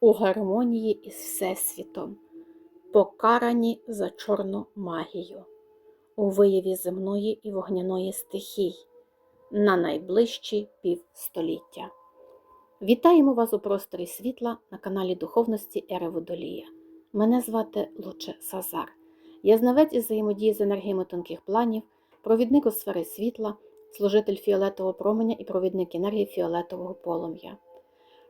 у гармонії із Всесвітом, покарані за чорну магію, у вияві земної і вогняної стихій на найближчі півстоліття. Вітаємо вас у просторі світла на каналі Духовності Ери Водолія. Мене звати Луче Сазар. Я знавець із взаємодії з енергіями тонких планів, провідник у сфери світла, служитель фіолетового променя і провідник енергії фіолетового полум'я.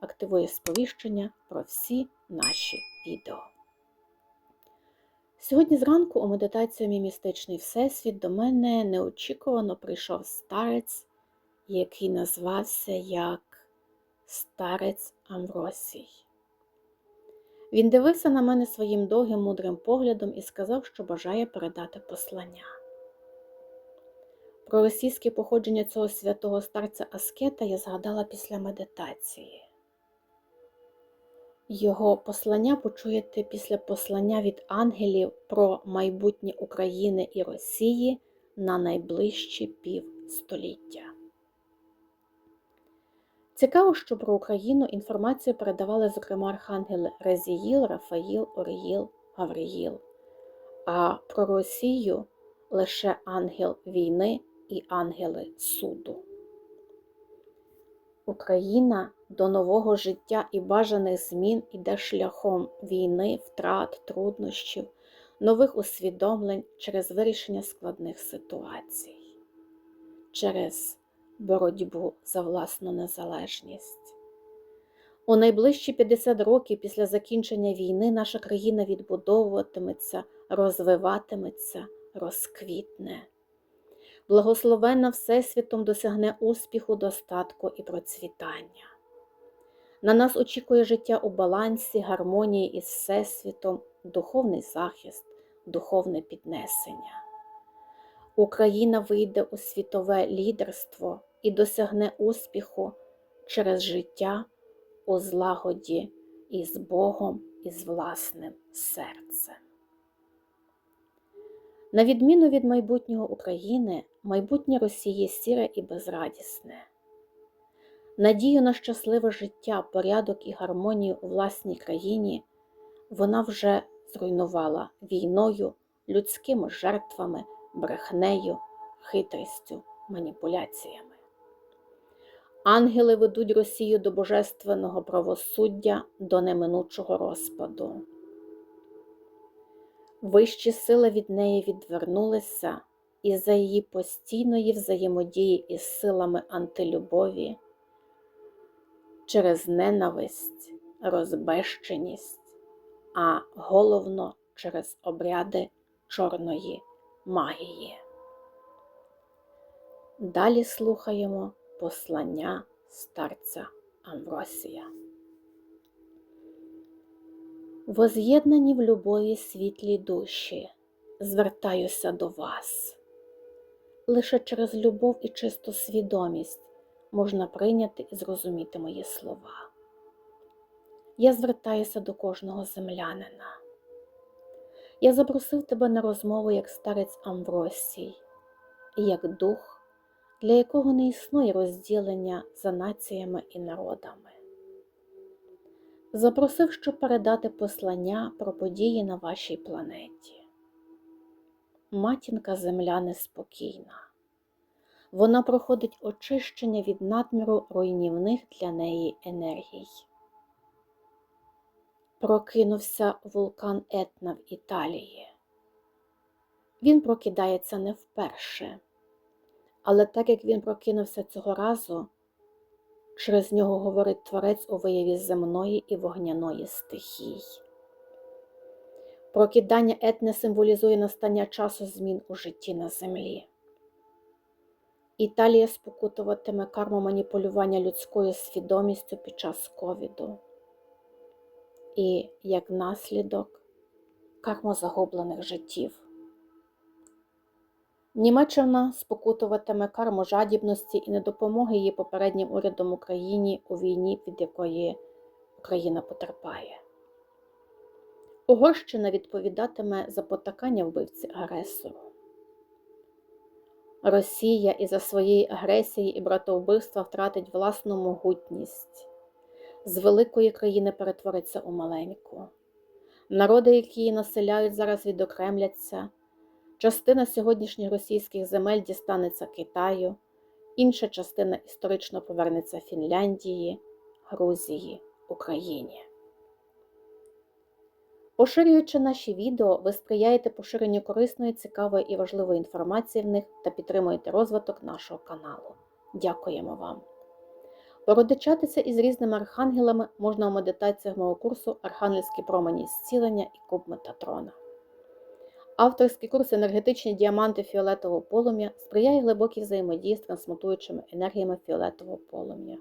активує сповіщення про всі наші відео. Сьогодні зранку у медитацію «Мій містичний Всесвіт до мене неочікувано прийшов старець, який назвався як Старець Амвросій. Він дивився на мене своїм довгим мудрим поглядом і сказав, що бажає передати послання. Про російське походження цього святого старця Аскета я згадала після медитації. Його послання почуєте після послання від ангелів про майбутнє України і Росії на найближчі півстоліття. Цікаво, що про Україну інформацію передавали, зокрема, архангели Резіїл, Рафаїл, Оріїл, Гавриїл, а про Росію лише ангел війни і ангели суду. Україна до нового життя і бажаних змін іде шляхом війни, втрат, труднощів, нових усвідомлень через вирішення складних ситуацій, через боротьбу за власну незалежність. У найближчі 50 років після закінчення війни наша країна відбудовуватиметься, розвиватиметься, розквітне благословенна Всесвітом досягне успіху, достатку і процвітання. На нас очікує життя у балансі, гармонії із Всесвітом, духовний захист, духовне піднесення. Україна вийде у світове лідерство і досягне успіху через життя у злагоді із Богом і з власним серцем. На відміну від майбутнього України, майбутнє Росії сіре і безрадісне. Надію на щасливе життя, порядок і гармонію у власній країні вона вже зруйнувала війною, людськими жертвами, брехнею, хитрістю, маніпуляціями. Ангели ведуть Росію до божественного правосуддя, до неминучого розпаду. Вищі сили від неї відвернулися і за її постійної взаємодії із силами антилюбові через ненависть, розбещеність, а головно через обряди чорної магії. Далі слухаємо послання старця Амвросія. Воз'єднані в любові світлі душі, звертаюся до вас. Лише через любов і чисту свідомість можна прийняти і зрозуміти мої слова. Я звертаюся до кожного землянина. Я запросив тебе на розмову як старець Амвросій, як дух, для якого не існує розділення за націями і народами запросив, щоб передати послання про події на вашій планеті. Матінка Земля неспокійна. Вона проходить очищення від надміру руйнівних для неї енергій. Прокинувся вулкан Етна в Італії. Він прокидається не вперше, але так як він прокинувся цього разу, Через нього говорить Творець у вияві земної і вогняної стихій. Прокидання етне символізує настання часу змін у житті на землі. Італія спокутуватиме карму маніпулювання людською свідомістю під час ковіду. і, як наслідок, карму загублених життів. Німеччина спокутуватиме карму жадібності і недопомоги її попереднім урядом Україні у війні, від якої Україна потерпає. Угорщина відповідатиме за потакання вбивці агресору. Росія із-за своєї агресії і братовбивства втратить власну могутність, з великої країни перетвориться у маленьку. Народи, які її населяють, зараз відокремляться. Частина сьогоднішніх російських земель дістанеться Китаю, інша частина історично повернеться Фінляндії, Грузії, Україні. Поширюючи наші відео, ви сприяєте поширенню корисної, цікавої і важливої інформації в них та підтримуєте розвиток нашого каналу. Дякуємо вам! Породичатися із різними архангелами можна у медитаціях мого курсу Архангельські промені зцілення і куб Метатрона. Авторський курс енергетичні діаманти фіолетового полум'я сприяє глибокій взаємодії з трансмутуючими енергіями фіолетового полум'я.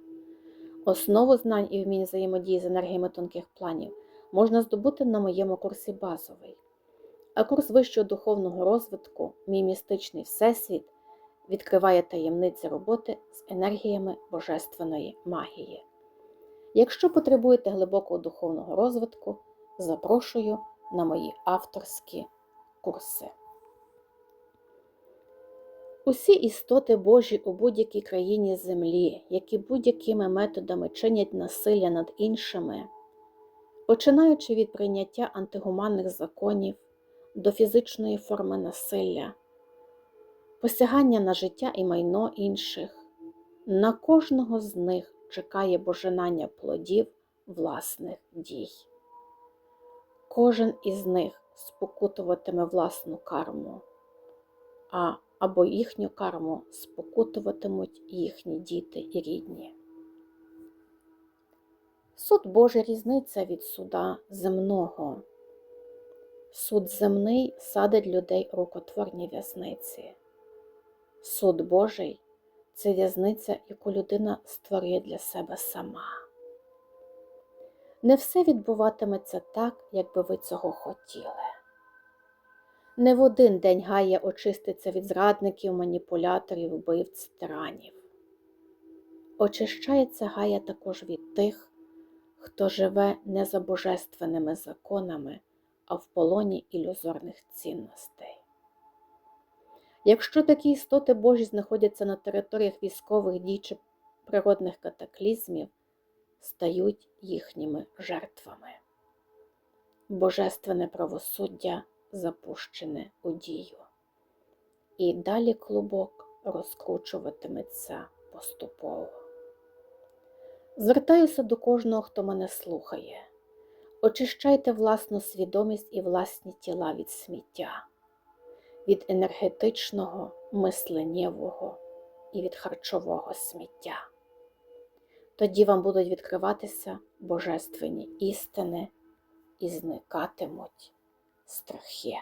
Основу знань і вмінь взаємодії з енергіями тонких планів можна здобути на моєму курсі базовий. А курс вищого духовного розвитку, мій містичний всесвіт, відкриває таємниці роботи з енергіями божественної магії. Якщо потребуєте глибокого духовного розвитку, запрошую на мої авторські курси. Усі істоти Божі у будь-якій країні землі, які будь-якими методами чинять насилля над іншими, починаючи від прийняття антигуманних законів до фізичної форми насилля, посягання на життя і майно інших, на кожного з них чекає боженання плодів власних дій. Кожен із них спокутуватиме власну карму, а або їхню карму спокутуватимуть їхні діти і рідні. Суд Божий різниця від суда земного. Суд земний садить людей рукотворні в'язниці. Суд Божий це в'язниця, яку людина створює для себе сама. Не все відбуватиметься так, як би ви цього хотіли. Не в один день Гая очиститься від зрадників, маніпуляторів, вбивць, тиранів. Очищається Гая також від тих, хто живе не за божественними законами, а в полоні ілюзорних цінностей. Якщо такі істоти Божі знаходяться на територіях військових дій чи природних катаклізмів, стають їхніми жертвами. Божественне правосуддя запущене у дію. І далі клубок розкручуватиметься поступово. Звертаюся до кожного, хто мене слухає. Очищайте власну свідомість і власні тіла від сміття, від енергетичного, мисленнєвого і від харчового сміття. Тоді вам будуть відкриватися божественні істини і зникатимуть страхи.